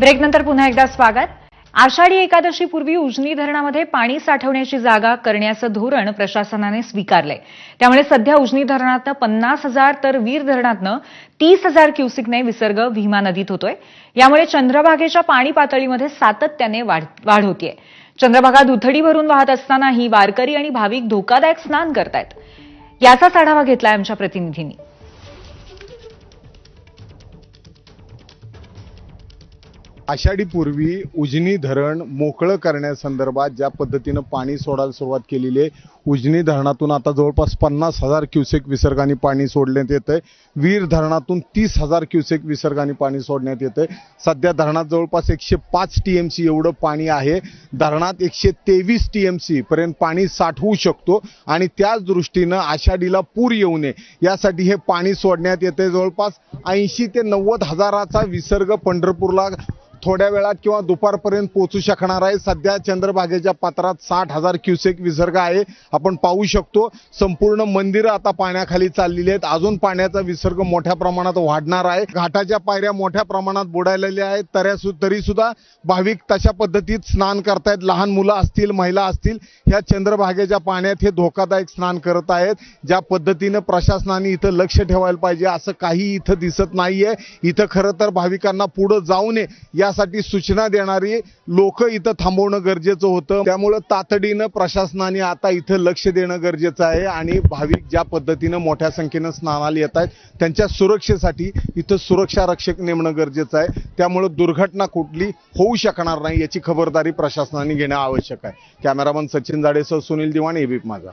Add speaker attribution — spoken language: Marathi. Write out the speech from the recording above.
Speaker 1: ब्रेकनंतर पुन्हा एकदा स्वागत. आषाढी एकादशी पूर्वी उजनी धरणामध्ये पाणी साठवण्याची जागा करण्याचं धोरण प्रशासनाने स्वीकारलंय. त्यामुळे सध्या उजनी धरणातनं पन्नास हजार तर वीर धरणातनं तीस हजार क्युसिकने विसर्ग भीमा नदीत होतोय. यामुळे चंद्रभागेच्या पाणी पातळीमध्ये सातत्याने वाढ वाढ होतीये. चंद्रभागा दुथडी भरून वाहत असतानाही वारकरी आणि भाविक धोकादायक स्नान करतायत. याचाच आढावा घेतलाय आमच्या प्रतिनिधींनी.
Speaker 2: आषाढीपूर्वी उजनी धरण मोकळं करण्यासंदर्भात ज्या पद्धतीनं पाणी सोडायला सुरुवात केलेली आहे उजनी धरणातून आता जवळपास पन्नास हजार क्युसेक विसर्गाने पाणी सोडण्यात येतंय. वीर धरणातून तीस हजार क्युसेक विसर्गाने पाणी सोडण्यात येतंय. सध्या धरणात जवळपास एकशे पाच टी एम सी एवढं पाणी आहे. धरणात एकशे तेवीस टी एम पर्यंत पाणी साठवू शकतो आणि त्याच दृष्टीनं आषाढीला पूर येऊ नये. यासाठी हे पाणी सोडण्यात येते जवळपास ऐंशी ते नव्वद हजाराचा विसर्ग पंढरपूरला थोड्या वेळात किंवा दुपारपर्यंत पोहोचू शकणार आहे. सध्या चंद्रभागेच्या पात्रात साठ हजार क्युसेक विसर्ग आहे. आपण पाहू शकतो संपूर्ण मंदिरं आता पाण्याखाली चाललेली आहेत. अजून पाण्याचा विसर्ग मोठ्या प्रमाणात वाढणार आहे. घाटाच्या पायऱ्या मोठ्या प्रमाणात बुडालेल्या आहेत. तऱ्या तरी सुद्धा भाविक तशा पद्धतीत स्नान करतायत. लहान मुलं असतील महिला असतील ह्या चंद्रभागेच्या पाण्यात हे धोकादायक स्नान करत आहेत. ज्या पद्धतीनं प्रशासनाने इथं लक्ष ठेवायला पाहिजे असं काही इथं दिसत नाहीये. इथं खरं तर भाविकांना पुढं जाऊ नये या यासाठी सूचना देणारी लोक इथं थांबवणं गरजेचं होतं. त्यामुळं तातडीनं प्रशासनाने आता इथं लक्ष देणं गरजेचं आहे आणि भाविक ज्या पद्धतीनं मोठ्या संख्येनं स्नानाला येत आहेत त्यांच्या सुरक्षेसाठी इथं सुरक्षा रक्षक नेमणं गरजेचं आहे. त्यामुळं दुर्घटना कुठली होऊ शकणार नाही याची खबरदारी प्रशासनाने घेणं आवश्यक आहे. कॅमेरामन सचिन जाडेसह सुनील दिवाण एबीप माझा.